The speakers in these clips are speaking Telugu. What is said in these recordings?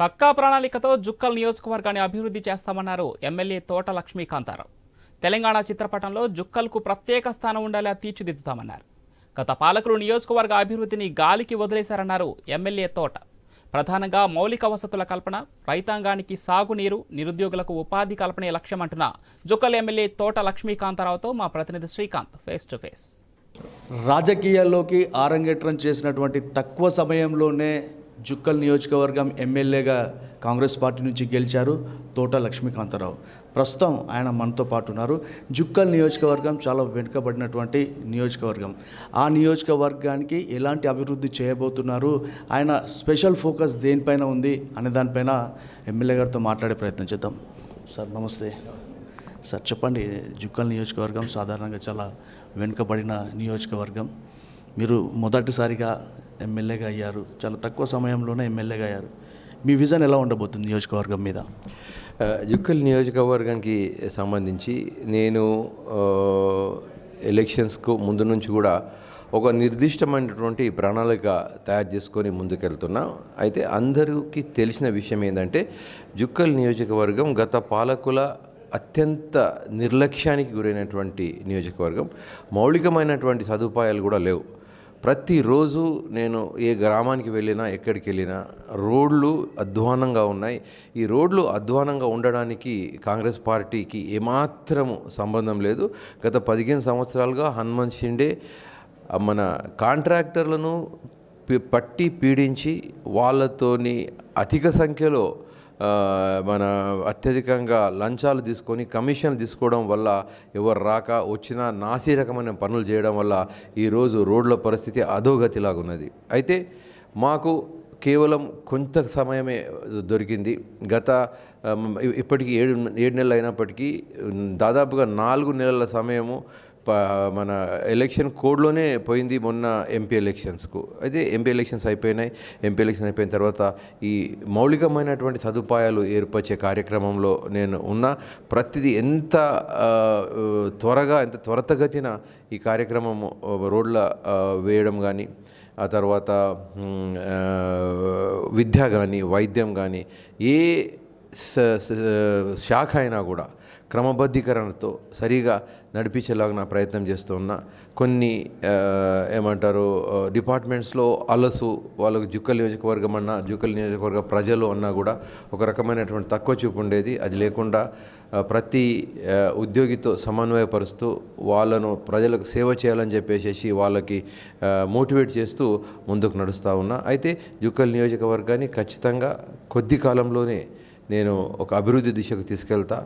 పక్కా ప్రణాళికతో జుక్కల్ నియోజకవర్గాన్ని అభివృద్ధి చేస్తామన్నారు ఎమ్మెల్యే తోట లక్ష్మీకాంతారావు. తెలంగాణ చిత్రపటంలో జుక్కల్కు ప్రత్యేక స్థానం ఉండేలా తీర్చిదిద్దుతామన్నారు. గత పాలకులు నియోజకవర్గ అభివృద్ధిని గాలికి వదిలేశారన్నారు ఎమ్మెల్యే తోట. ప్రధానంగా మౌలిక వసతుల కల్పన రైతాంగానికి సాగునీరు నిరుద్యోగులకు ఉపాధి కల్పనే లక్ష్యమంటున్న జుక్కల్ ఎమ్మెల్యే తోట లక్ష్మీకాంతారావుతో మా ప్రతినిధి శ్రీకాంత్ ఫేస్ టు ఫేస్. రాజకీయాల్లోకి ఆరంగేట్రం చేసినటువంటి తక్కువ సమయంలోనే జుక్కల్ నియోజకవర్గం ఎమ్మెల్యేగా కాంగ్రెస్ పార్టీ నుంచి గెలిచారు తోట లక్ష్మీకాంతారావు. ప్రస్తుతం ఆయన మనతో పాటు ఉన్నారు. జుక్కల్ నియోజకవర్గం చాలా వెనుకబడినటువంటి నియోజకవర్గం. ఆ నియోజకవర్గానికి ఎలాంటి అభివృద్ధి చేయబోతున్నారు? ఆయన స్పెషల్ ఫోకస్ దేనిపైన ఉంది అనే దానిపైన ఎమ్మెల్యే గారితో మాట్లాడే ప్రయత్నం చేద్దాం. సార్ నమస్తే. సార్ చెప్పండి జుక్కల్ నియోజకవర్గం సాధారణంగా చాలా వెనుకబడిన నియోజకవర్గం. మీరు మొదటిసారిగా ఎమ్మెల్యేగా అయ్యారు చాలా తక్కువ సమయంలోనే ఎమ్మెల్యేగా అయ్యారు. మీ విజన్ ఎలా ఉండబోతుంది నియోజకవర్గం మీద? జుక్కల్ నియోజకవర్గానికి సంబంధించి నేను ఎలక్షన్స్కు ముందు నుంచి కూడా ఒక నిర్దిష్టమైనటువంటి ప్రణాళిక తయారు చేసుకొని ముందుకెళ్తున్నా. అయితే అందరికీ తెలిసిన విషయం ఏంటంటే జుక్కల్ నియోజకవర్గం గత పాలకుల అత్యంత నిర్లక్ష్యానికి గురైనటువంటి నియోజకవర్గం. మౌలికమైనటువంటి సదుపాయాలు కూడా లేవు. ప్రతిరోజు నేను ఏ గ్రామానికి వెళ్ళినా ఎక్కడికి వెళ్ళినా రోడ్లు అధ్వానంగా ఉన్నాయి. ఈ రోడ్లు అధ్వానంగా ఉండడానికి కాంగ్రెస్ పార్టీకి ఏమాత్రము సంబంధం లేదు. గత పదిహేను సంవత్సరాలుగా హనుమంత్ షిండే మన కాంట్రాక్టర్లను పట్టి పీడించి వాళ్ళతోని అధిక సంఖ్యలో మన అత్యధికంగా లంచాలు తీసుకొని కమిషన్ తీసుకోవడం వల్ల ఎవరు రాక వచ్చినా నాసి రకమైన పనులు చేయడం వల్ల ఈరోజు రోడ్ల పరిస్థితి అధోగతిలాగున్నది అయితే మాకు కేవలం కొంత సమయమే దొరికింది. గత ఇప్పటికీ ఇప్పటికి ఏడు ఏడు నెలలు అయినప్పటికీ దాదాపుగా నాలుగు నెలల సమయము మన ఎలక్షన్ కోడ్లోనే పోయింది మొన్న ఎంపీ ఎలక్షన్స్కు. అయితే ఎంపీ ఎలక్షన్స్ అయిపోయినాయి. ఎంపీ ఎలక్షన్ అయిపోయిన తర్వాత ఈ మౌలికమైనటువంటి సదుపాయాలు ఏర్పరిచే కార్యక్రమంలో నేను ఉన్న. ప్రతిదీ ఎంత త్వరగా ఎంత త్వరతగతిన ఈ కార్యక్రమం రోడ్ల వేయడం కానీ ఆ తర్వాత విద్య కానీ వైద్యం కానీ ఏ స- శాఖ అయినా కూడా క్రమబద్ధీకరణతో సరిగా నడిపించేలాగా నా ప్రయత్నం చేస్తూ ఉన్నా. కొన్ని ఏమంటారు డిపార్ట్మెంట్స్లో అలసు వాళ్ళకు జుక్కల్ నియోజకవర్గం అన్నా జుక్కల్ నియోజకవర్గ ప్రజలు అన్నా కూడా ఒక రకమైనటువంటి తక్కువ చూపు ఉండేది. అది లేకుండా ప్రతి ఉద్యోగితో సమన్వయపరుస్తూ వాళ్ళను ప్రజలకు సేవ చేయాలని చెప్పేసి వాళ్ళకి మోటివేట్ చేస్తూ ముందుకు నడుస్తూ ఉన్నా. అయితే జుక్కల్ నియోజకవర్గాన్ని ఖచ్చితంగా కొద్ది కాలంలోనే నేను ఒక అభివృద్ధి దిశకు తీసుకెళ్తా.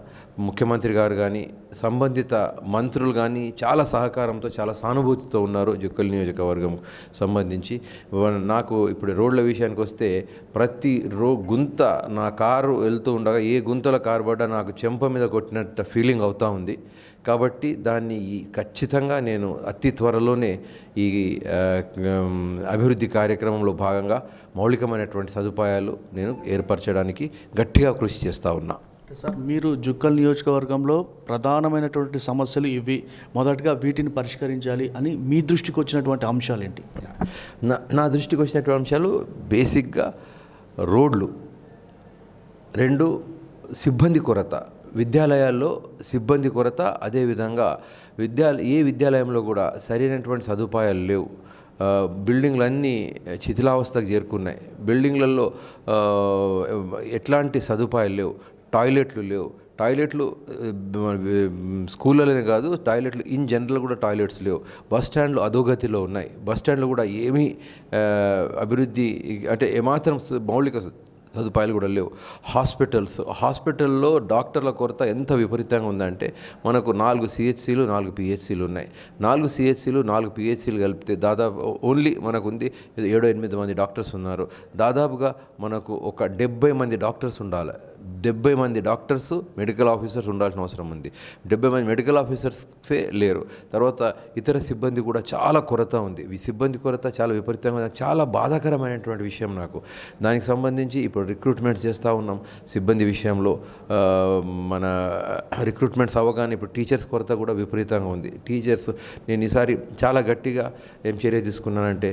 ముఖ్యమంత్రి గారు కానీ సంబంధిత మంత్రులు కానీ చాలా సహకారంతో చాలా సానుభూతితో ఉన్నారు జుక్కల్ నియోజకవర్గం సంబంధించి. నాకు ఇప్పుడు రోడ్ల విషయానికి వస్తే ప్రతి రో గుంత నా కారు వెళ్తూ ఉండగా ఏ గుంతలో కారు పడ్డా నాకు చెంప మీద కొట్టినట్టు ఫీలింగ్ అవుతూ ఉంది. కాబట్టి దాన్ని ఈ- ఖచ్చితంగా నేను అతి త్వరలోనే ఈ అభివృద్ధి కార్యక్రమంలో భాగంగా మౌలికమైనటువంటి సదుపాయాలు నేను ఏర్పరచడానికి గట్టిగా కృషి చేస్తూ ఉన్నా. సార్ మీరు జుక్కల్ నియోజకవర్గంలో ప్రధానమైనటువంటి సమస్యలు ఇవి. మొదటగా వీటిని పరిష్కరించాలి అని మీ దృష్టికి వచ్చినటువంటి అంశాలు ఏంటి? నా నా దృష్టికి వచ్చినటువంటి అంశాలు బేసిక్గా రోడ్లు రెండు సిబ్బంది కొరత. విద్యాలయాల్లో సిబ్బంది కొరత అదేవిధంగా విద్యా ఏ విద్యాలయంలో కూడా సరైనటువంటి సదుపాయాలు లేవు. బిల్డింగ్లు బిల్డింగ్లన్నీ శిథిలావస్థకు చేరుకున్నాయి. బిల్డింగ్లలో ఎట్లాంటి సదుపాయాలు లేవు. టాయిలెట్లు లేవు. టాయిలెట్లు స్కూళ్ళలోనే కాదు టాయిలెట్లు ఇన్ జనరల్ కూడా టాయిలెట్స్ లేవు. బస్ స్టాండ్లు అధోగతిలో ఉన్నాయి. బస్ స్టాండ్లు కూడా ఏమీ అభివృద్ధి అంటే ఏమాత్రం మౌలిక సదుపాయాలు కూడా లేవు. హాస్పిటల్స్ హాస్పిటల్లో డాక్టర్ల కొరత ఎంత విపరీతంగా ఉందంటే మనకు నాలుగు సిహెచ్సిలు నాలుగు పిహెచ్సిలు ఉన్నాయి. నాలుగు సిహెచ్సిలు నాలుగు పిహెచ్సిలు కలిపితే దాదాపు ఓన్లీ మనకు ఉంది ఏడో ఎనిమిది మంది డాక్టర్స్ ఉన్నారు. దాదాపుగా మనకు ఒక డెబ్బై మంది డాక్టర్స్ ఉండాలి. డెబ్బై మంది డాక్టర్స్ మెడికల్ ఆఫీసర్స్ ఉండాల్సిన అవసరం ఉంది. డెబ్బై మంది మెడికల్ ఆఫీసర్సే లేరు. తర్వాత ఇతర సిబ్బంది కూడా చాలా కొరత ఉంది. ఈ సిబ్బంది కొరత చాలా విపరీతంగా చాలా బాధాకరమైనటువంటి విషయం నాకు. దానికి సంబంధించి ఇప్పుడు రిక్రూట్మెంట్ చేస్తూ ఉన్నాం. సిబ్బంది విషయంలో మన రిక్రూట్మెంట్స్ అవ్వగానే ఇప్పుడు టీచర్స్ కొరత కూడా విపరీతంగా ఉంది. టీచర్స్ నేను ఈసారి చాలా గట్టిగా ఏం చర్య తీసుకున్నానంటే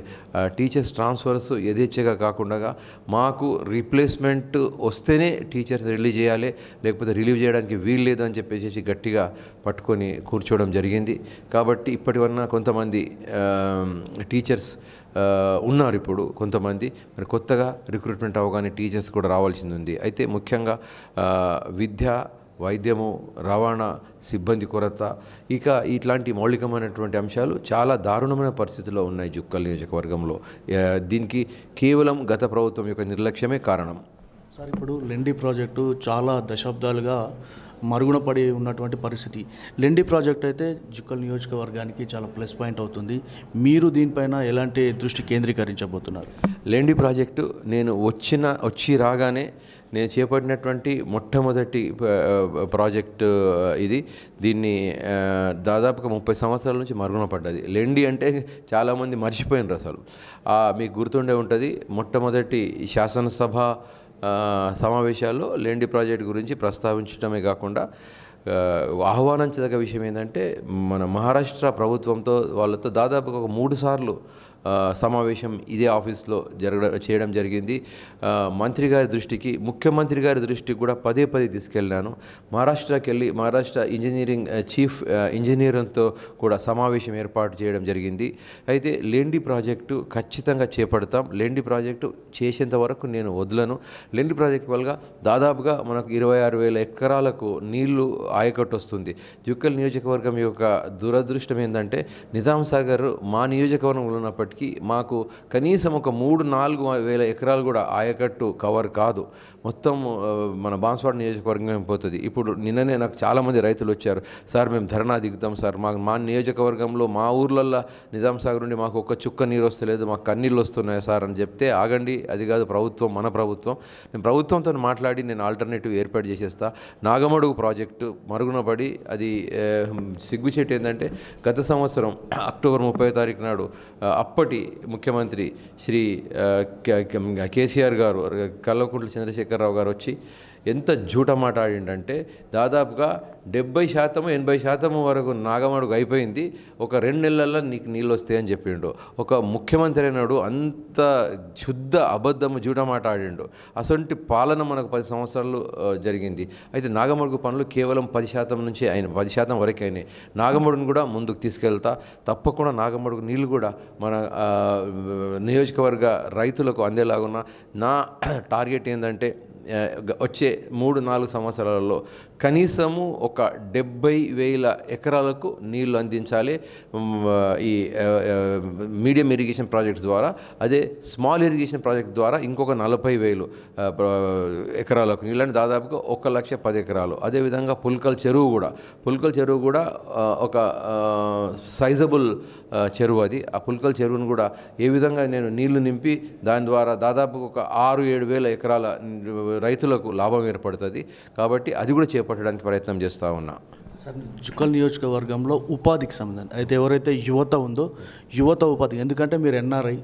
టీచర్స్ ట్రాన్స్ఫర్స్ యథేచ్ఛగా కాకుండా మాకు రీప్లేస్మెంట్ వస్తేనే టీచర్స్ రిలీవ్ చేయాలి లేకపోతే రిలీవ్ చేయడానికి వీలు లేదు అని చెప్పేసి గట్టిగా పట్టుకొని కూర్చోవడం జరిగింది. కాబట్టి ఇప్పటి వలన కొంతమంది టీచర్స్ ఉన్నారు ఇప్పుడు కొంతమంది. మరి కొత్తగా రిక్రూట్మెంట్ అవగానే టీచర్స్ కూడా రావాల్సింది ఉంది. అయితే ముఖ్యంగా విద్య వైద్యము రవాణా సిబ్బంది కొరత ఇక ఇట్లాంటి మౌలికమైనటువంటి అంశాలు చాలా దారుణమైన పరిస్థితిలో ఉన్నాయి జుక్కల్ నియోజకవర్గంలో. దీనికి కేవలం గత ప్రభుత్వం యొక్క నిర్లక్ష్యమే కారణం. సార్ ఇప్పుడు లెండి ప్రాజెక్టు చాలా దశాబ్దాలుగా మరుగున పడి ఉన్నటువంటి పరిస్థితి. లెండి ప్రాజెక్ట్ అయితే జుక్కల్ నియోజకవర్గానికి చాలా ప్లస్ పాయింట్ అవుతుంది. మీరు దీనిపైన ఎలాంటి దృష్టి కేంద్రీకరించబోతున్నారు? లేండి ప్రాజెక్టు నేను వచ్చిన వచ్చి రాగానే నేను చేపట్టినటువంటి మొట్టమొదటి ప్రాజెక్ట్ ప్రాజెక్టు ఇది. దీన్ని దాదాపుగా ముప్పై సంవత్సరాల నుంచి మరుగున పడ్డది. లెండి అంటే చాలామంది మర్చిపోయినారు అసలు. మీకు గుర్తుండే ఉంటుంది మొట్టమొదటి శాసనసభ సమావేశాల్లో లెండి ప్రాజెక్ట్ గురించి ప్రస్తావించడమే కాకుండా ఆహ్వానించదగ్గ విషయం ఏంటంటే మన మహారాష్ట్ర ప్రభుత్వంతో వాళ్ళతో దాదాపుగా ఒక మూడు సార్లు సమావేశం ఇదే ఆఫీస్లో జరగడం చేయడం జరిగింది. మంత్రి గారి దృష్టికి ముఖ్యమంత్రి గారి దృష్టికి కూడా పదే పదే తీసుకెళ్ళాను. మహారాష్ట్రకి వెళ్ళి మహారాష్ట్ర ఇంజనీరింగ్ చీఫ్ ఆ, ఇంజనీర్తో కూడా సమావేశం ఏర్పాటు చేయడం జరిగింది. అయితే లెండి ప్రాజెక్టు ఖచ్చితంగా చేపడతాం. లెండి ప్రాజెక్టు చేసేంత వరకు నేను వదలను. లెండి ప్రాజెక్టు వల్ల దాదాపుగా మనకు ఇరవై ఆరు వేల ఎకరాలకు నీళ్ళు ఆయకట్టు వస్తుంది. జుక్కల్ నియోజకవర్గం యొక్క దురదృష్టం ఏంటంటే నిజాం సాగర్ మా నియోజకవర్గంలో ఉన్నప్పటికీ మాకు కనీసం ఒక మూడు నాలుగు వేల ఎకరాలు కూడా ఆయకట్టు కవర్ కాదు. మొత్తం మన బాన్స్వాడ నియోజకవర్గం పోతుంది. ఇప్పుడు నిన్ననే నాకు చాలామంది రైతులు వచ్చారు. సార్ మేము ధర్నా దిగుతాం సార్. మా మా నియోజకవర్గంలో మా ఊర్లల్లో నిజాం సాగర్ నుండి మాకు ఒక్క చుక్క నీరు వస్తలేదు మాకు కన్నీళ్ళు వస్తున్నాయి సార్ అని చెప్తే ఆగండి అది కాదు ప్రభుత్వం మన ప్రభుత్వం. నేను ప్రభుత్వంతో మాట్లాడి నేను ఆల్టర్నేటివ్ ఏర్పాటు చేసేస్తా. నాగమడుగు ప్రాజెక్టు మరుగున పడి అది సిగ్గుచేటు ఏంటంటే గత సంవత్సరం అక్టోబర్ ముప్పై తారీఖు నాడు అప్ అప్పటి ముఖ్యమంత్రి శ్రీ కేసీఆర్ గారు కల్వకుంట్ల చంద్రశేఖరరావు గారు వచ్చి ఎంత జూట మాట ఆడిండంటే దాదాపుగా డెబ్బై శాతము ఎనభై శాతము వరకు నాగమడుగు అయిపోయింది. ఒక రెండు నెలల్లో నీకు నీళ్ళు వస్తాయని చెప్పిండు. ఒక ముఖ్యమంత్రి అయినాడు అంత శుద్ధ అబద్ధము జూట మాట ఆడిండు. అసొంటి పాలన మనకు పది సంవత్సరాలు జరిగింది. అయితే నాగమడుగు పనులు కేవలం పది శాతం నుంచి అయిన పది శాతం వరకు అయినాయి. నాగమడుగును కూడా ముందుకు తీసుకెళ్తా తప్పకుండా నాగమడుగు నీళ్ళు కూడా మన నియోజకవర్గ రైతులకు అందేలాగున్న నా టార్గెట్ ఏంటంటే వచ్చే మూడు నాలుగు సంవత్సరాలలో కనీసము ఒక డెబ్బై వేల ఎకరాలకు నీళ్ళు అందించాలి. ఈ మీడియం ఇరిగేషన్ ప్రాజెక్ట్స్ ద్వారా అదే స్మాల్ ఇరిగేషన్ ప్రాజెక్ట్ ద్వారా ఇంకొక నలభై వేలు ఎకరాలకు నీళ్ళని దాదాపుగా ఒక లక్ష పది ఎకరాలు. అదేవిధంగా పుల్కల్ చెరువు కూడా పుల్కల్ చెరువు కూడా ఒక సైజబుల్ చెరువు అది. ఆ పుల్కల్ చెరువును కూడా ఏ విధంగా నేను నీళ్ళు నింపి దాని ద్వారా దాదాపు ఒక ఆరు ఏడు వేల ఎకరాల రైతులకు లాభం ఏర్పడుతుంది. కాబట్టి అది కూడా చేపట్టడానికి ప్రయత్నం చేస్తూ ఉన్నా. జుక్కల్ నియోజకవర్గంలో ఉపాధికి సంబంధించి అయితే ఎవరైతే యువత ఉందో యువత ఉపాధి ఎందుకంటే మీరు ఎన్ఆర్ఐ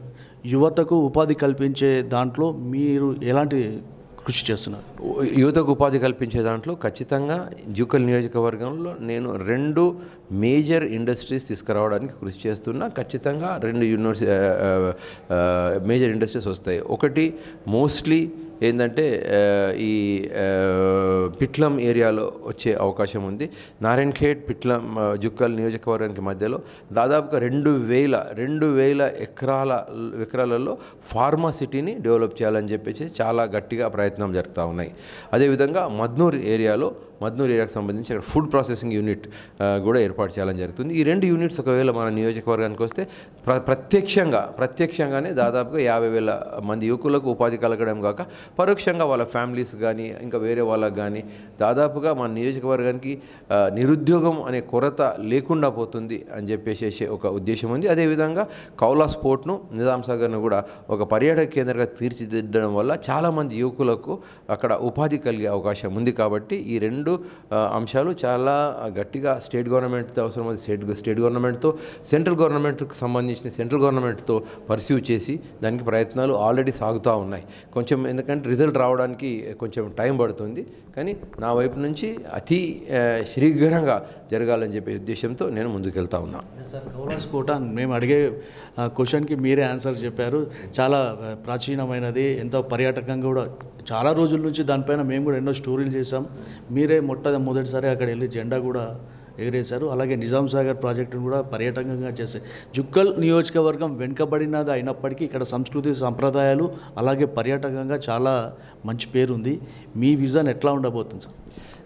యువతకు ఉపాధి కల్పించే దాంట్లో మీరు ఎలాంటి కృషి చేస్తున్నారు? యువతకు ఉపాధి కల్పించే దాంట్లో ఖచ్చితంగా జూకల్ నియోజకవర్గంలో నేను రెండు మేజర్ ఇండస్ట్రీస్ తీసుకురావడానికి కృషి చేస్తున్నా. ఖచ్చితంగా రెండు యూనివర్సి మేజర్ ఇండస్ట్రీస్ వస్తాయి. ఒకటి మోస్ట్లీ ఏంటంటే ఈ పిట్లం ఏరియాలో వచ్చే అవకాశం ఉంది. నారాయణ్ ఖేడ్ పిట్లం జుక్కల్ నియోజకవర్గానికి మధ్యలో దాదాపుగా రెండు వేల రెండు వేల ఎకరాల ఎకరాలలో ఫార్మా సిటీని డెవలప్ చేయాలని చెప్పేసి చాలా గట్టిగా ప్రయత్నం జరుగుతూ ఉన్నాయి. అదేవిధంగా మద్నూర్ ఏరియాలో మద్నూర్ ఏరియాకు సంబంధించి అక్కడ ఫుడ్ ప్రాసెసింగ్ యూనిట్ కూడా ఏర్పాటు చేయాలని జరుగుతుంది. ఈ రెండు యూనిట్స్ ఒకవేళ మన నియోజకవర్గానికి వస్తే ప్ర ప్రత్యక్షంగా ప్రత్యక్షంగానే దాదాపుగా యాభై వేల మంది యువకులకు ఉపాధి కలగడం కాక పరోక్షంగా వాళ్ళ ఫ్యామిలీస్ కానీ ఇంకా వేరే వాళ్ళకి కానీ దాదాపుగా మన నియోజకవర్గానికి నిరుద్యోగం అనే కొరత లేకుండా పోతుంది అని చెప్పేసి ఒక ఉద్దేశం ఉంది. అదేవిధంగా కౌలా స్పోర్ట్ను నిజాం సాగర్ను కూడా ఒక పర్యాటక కేంద్రంగా తీర్చిదిద్దడం వల్ల చాలామంది యువకులకు అక్కడ ఉపాధి కలిగే అవకాశం ఉంది కాబట్టి ఈ రెండు రెండు అంశాలు చాలా గట్టిగా స్టేట్ గవర్నమెంట్తో అవసరం స్టేట్ స్టేట్ గవర్నమెంట్తో సెంట్రల్ గవర్నమెంట్కి సంబంధించిన సెంట్రల్ గవర్నమెంట్తో పర్సీవ్ చేసి దానికి ప్రయత్నాలు ఆల్రెడీ సాగుతూ ఉన్నాయి. కొంచెం ఎందుకంటే రిజల్ట్ రావడానికి కొంచెం టైం పడుతుంది. కానీ నా వైపు నుంచి అతి శీఘ్రంగా జరగాలని చెప్పే ఉద్దేశంతో నేను ముందుకెళ్తా ఉన్నా. సార్ కౌలాస్ కోటాన్ మేము అడిగే క్వశ్చన్కి మీరే ఆన్సర్ చెప్పారు. చాలా ప్రాచీనమైనది ఎంతో పర్యాటకంగా కూడా చాలా రోజుల నుంచి దానిపైన మేము కూడా ఎన్నో స్టోరీలు చేసాం మీరే మొట్ట మొదటిసారి అక్కడ వెళ్ళి జెండా కూడా ఎగరేశారు. అలాగే నిజాం సాగర్ ప్రాజెక్టును కూడా పర్యాటకంగా చేసే జుక్కల్ నియోజకవర్గం వెనుకబడినది అయినప్పటికీ ఇక్కడ సంస్కృతి సంప్రదాయాలు అలాగే పర్యాటకంగా చాలా మంచి పేరు ఉంది మీ విజన్ ఎట్లా ఉండబోతుంది సార్?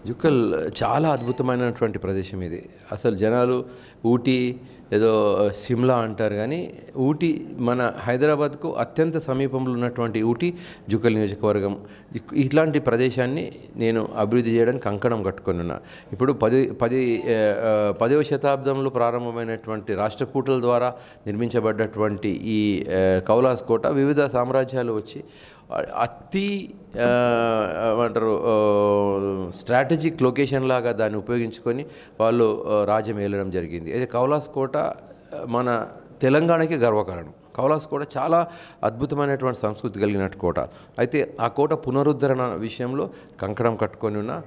జుక్కల్ చాలా అద్భుతమైనటువంటి ప్రదేశం ఇది. అసలు జనాలు ఊటీ ఏదో సిమ్లా అంటారు కానీ ఊటీ మన హైదరాబాద్కు అత్యంత సమీపంలో ఉన్నటువంటి ఊటీ జుకల్ నియోజకవర్గం. ఇట్లాంటి ప్రదేశాన్ని నేను అభివృద్ధి చేయడానికి కంకణం కట్టుకొని ఉన్నా. ఇప్పుడు పది పది పదవ శతాబ్దంలో ప్రారంభమైనటువంటి రాష్ట్రకూటల ద్వారా నిర్మించబడ్డటువంటి ఈ కౌలాస్ కోట వివిధ సామ్రాజ్యాలు వచ్చి అతి ఏమంటారు స్ట్రాటజిక్ లొకేషన్ లాగా దాన్ని ఉపయోగించుకొని వాళ్ళు రాజ్యం ఏలడం జరిగింది. అయితే కౌలాస్ కోట మన తెలంగాణకి గర్వకారణం. కౌలాస్ కోట చాలా అద్భుతమైనటువంటి సంస్కృతి కలిగినట్టు కోట. అయితే ఆ కోట పునరుద్ధరణ విషయంలో కంకణం కట్టుకొని ఉన్న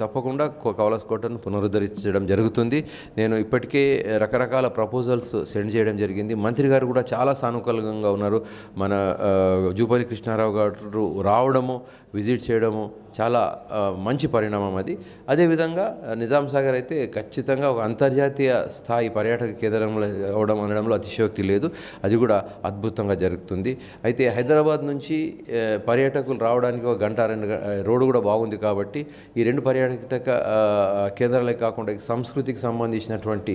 తప్పకుండా కవలస్ కోటను పునరుద్ధరించడం జరుగుతుంది. నేను ఇప్పటికే రకరకాల ప్రపోజల్స్ సెండ్ చేయడం జరిగింది. మంత్రి గారు కూడా చాలా సానుకూలంగా ఉన్నారు. మన జూపల్లి కృష్ణారావు గారు రావడము విజిట్ చేయడము చాలా మంచి పరిణామం అది. అదేవిధంగా నిజాం సాగర్ అయితే ఖచ్చితంగా ఒక అంతర్జాతీయ స్థాయి పర్యాటక కేంద్రంలో అవడం అనడంలో అతిశయోక్తి లేదు. అది కూడా అద్భుతంగా జరుగుతుంది. అయితే హైదరాబాద్ నుంచి పర్యాటకులు రావడానికి ఒక గంట రెండు రోడ్డు కూడా బాగుంది కాబట్టి ఈ రెండు పర్యాటక కేంద్రాలే కాకుండా సంస్కృతికి సంబంధించినటువంటి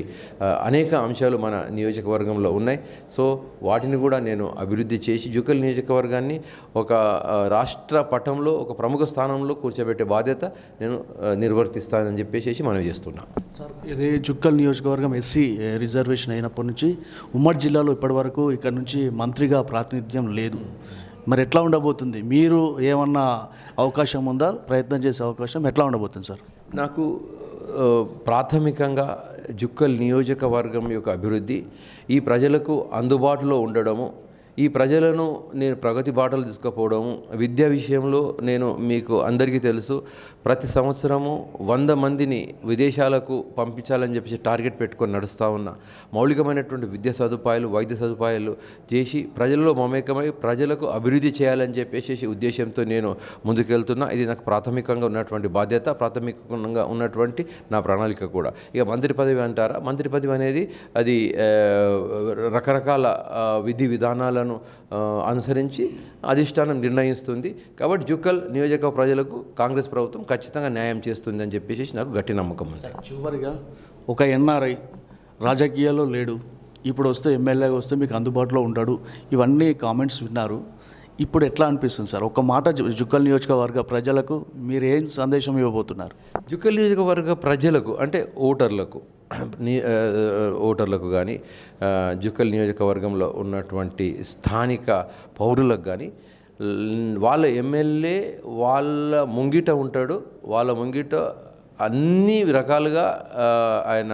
అనేక అంశాలు మన నియోజకవర్గంలో ఉన్నాయి. సో వాటిని కూడా నేను అభివృద్ధి చేసి జుకల్ నియోజకవర్గాన్ని ఒక రాష్ట్ర పటంలో ఒక ప్రముఖ స్థానంలో కూర్చోబెట్టే బాధ్యత నేను నిర్వర్తిస్తానని చెప్పేసి మనవి చేస్తున్నా. సార్ ఇది జుక్కల్ నియోజకవర్గం ఎస్సీ రిజర్వేషన్ అయినప్పటి నుంచి ఉమ్మడి జిల్లాలో ఇప్పటివరకు ఇక్కడ నుంచి మంత్రిగా ప్రాతినిధ్యం లేదు. మరి ఎట్లా ఉండబోతుంది? మీరు ఏమన్నా అవకాశం ఉందా? ప్రయత్నం చేసే అవకాశం ఎట్లా ఉండబోతుంది సార్? నాకు ప్రాథమికంగా జుక్కల్ నియోజకవర్గం యొక్క అభివృద్ధి ఈ ప్రజలకు అందుబాటులో ఉండడము ఈ ప్రజలను నేను ప్రగతి బాటలు తీసుకుపోవడము విద్య విషయంలో నేను మీకు అందరికీ తెలుసు. ప్రతి సంవత్సరము వంద మందిని విదేశాలకు పంపించాలని చెప్పేసి టార్గెట్ పెట్టుకొని నడుస్తూ ఉన్నా. మౌలికమైనటువంటి విద్యా సదుపాయాలు వైద్య సదుపాయాలు చేసి ప్రజల్లో మమేకమై ప్రజలకు అభివృద్ధి చేయాలని చెప్పేసి ఉద్దేశంతో నేను ముందుకెళ్తున్నా. ఇది నాకు ప్రాథమికంగా ఉన్నటువంటి బాధ్యత ప్రాథమికంగా ఉన్నటువంటి నా ప్రణాళిక కూడా. ఇక మంత్రి పదవి అంటారా? మంత్రి పదవి అనేది అది రకరకాల విధి విధానాలను ఆ, అనుసరించి అధిష్టానం నిర్ణయిస్తుంది. కాబట్టి జుక్కల్ నియోజక ప్రజలకు కాంగ్రెస్ ప్రభుత్వం ఖచ్చితంగా న్యాయం చేస్తుంది అని చెప్పేసి నాకు గట్టి నమ్మకం ఉంది. చివరిగా ఒక ఎన్ఆర్ఐ రాజకీయాల్లో లేడు. ఇప్పుడు వస్తే ఎమ్మెల్యేగా వస్తే మీకు అందుబాటులో ఉంటాడు. ఇవన్నీ కామెంట్స్ విన్నారు. ఇప్పుడు ఎట్లా అనిపిస్తుంది సార్? ఒక మాట జుక్కల్ నియోజకవర్గ ప్రజలకు మీరు ఏం సందేశం ఇవ్వబోతున్నారు? జుక్కల్ నియోజకవర్గ ప్రజలకు అంటే ఓటర్లకు ఓటర్లకు కానీ జుక్కల్ నియోజకవర్గంలో ఉన్నటువంటి స్థానిక పౌరులకు కానీ వాళ్ళ ఎమ్మెల్యే వాళ్ళ ముంగిట ఉంటాడు. వాళ్ళ ముంగిట అన్ని రకాలుగా ఆయన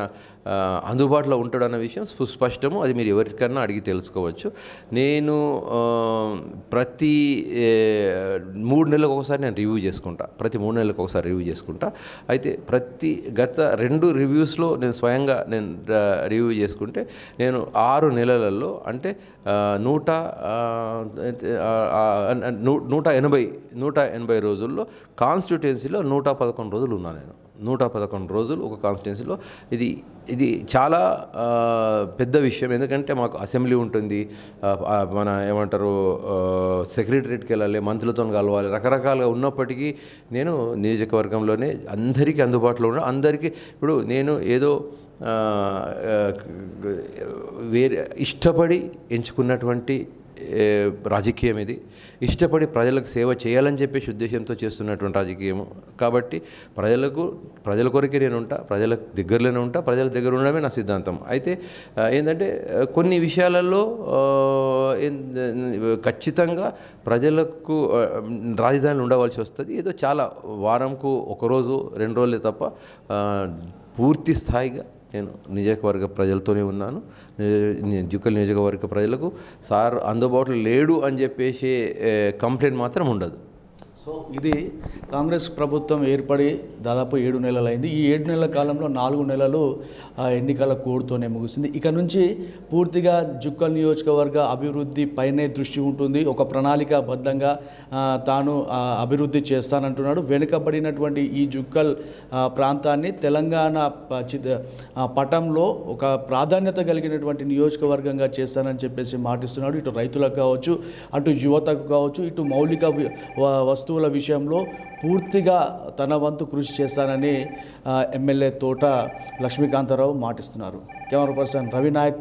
అందుబాటులో ఉంటాడు అన్న విషయం సుస్పష్టము అది మీరు ఎవరికన్నా అడిగి తెలుసుకోవచ్చు. నేను ప్రతి మూడు నెలలకు ఒకసారి నేను రివ్యూ చేసుకుంటా. ప్రతి మూడు నెలలకు ఒకసారి రివ్యూ చేసుకుంటా. అయితే ప్రతి గత రెండు రివ్యూస్లో నేను స్వయంగా నేను రివ్యూ చేసుకుంటే నేను ఆరు నెలలలో అంటే నూట నూ- నూట ఎనభై నూట ఎనభై రోజుల్లో కాన్స్టిట్యుయెన్సీలో నూట పదకొండు రోజులు ఉన్నా నేను. నూట పదకొండు రోజులు ఒక కాన్స్టిట్యున్సీలో ఇది ఇది చాలా పెద్ద విషయం. ఎందుకంటే మాకు అసెంబ్లీ ఉంటుంది. మన ఏమంటారు సెక్రటరేట్కి వెళ్ళాలి మంత్రులతో కలవాలి. రకరకాలుగా ఉన్నప్పటికీ నేను నియోజకవర్గంలోనే అందరికీ అందుబాటులో ఉన్న అందరికీ ఇప్పుడు నేను ఏదో వేరే ఇష్టపడి ఎంచుకున్నటువంటి రాజకీయం ఇది. ఇష్టపడి ప్రజలకు సేవ చేయాలని చెప్పేసి ఉద్దేశంతో చేస్తున్నటువంటి రాజకీయం. కాబట్టి ప్రజలకు ప్రజల కొరకే నేను ఉంటా ప్రజల దగ్గరలోనే ఉంటా ప్రజల దగ్గర ఉండడమే నా సిద్ధాంతం. అయితే ఏంటంటే కొన్ని విషయాలలో ఏం- ఖచ్చితంగా ప్రజలకు ఆ, రాజధానిలో ఉండవలసి వస్తుంది. ఏదో చాలా వారంకు ఒక రోజు రెండు రోజులే తప్ప పూర్తి స్థాయిగా నేను నియోజకవర్గ ప్రజలతోనే ఉన్నాను. ని- జుక్కల్ నియోజకవర్గ ప్రజలకు సార్ అందుబాటులో లేడు అని చెప్పేసి కంప్లైంట్ మాత్రం ఉండదు. సో ఇది కాంగ్రెస్ ప్రభుత్వం ఏర్పడి దాదాపు ఏడు నెలలైంది. ఈ ఏడు నెలల కాలంలో నాలుగు నెలలు ఎన్నికల కోడ్తోనే ముగిసింది. ఇక నుంచి పూర్తిగా జుక్కల్ నియోజకవర్గ అభివృద్ధి పైనే దృష్టి ఉంటుంది. ఒక ప్రణాళికాబద్ధంగా తాను అభివృద్ధి చేస్తానంటున్నాడు. వెనుకబడినటువంటి ఈ జుక్కల్ ప్రాంతాన్ని తెలంగాణ పటంలో ఒక ప్రాధాన్యత కలిగినటువంటి నియోజకవర్గంగా చేస్తానని చెప్పేసి మాటిస్తున్నాడు. ఇటు రైతులకు కావచ్చు అటు యువతకు కావచ్చు ఇటు మౌలిక వస్తువు వస్తువుల విషయంలో పూర్తిగా తన వంతు కృషి చేస్తానని MLA Thota Lakshmikantharao మాటిస్తున్నారు. Camera person Ravi Nayak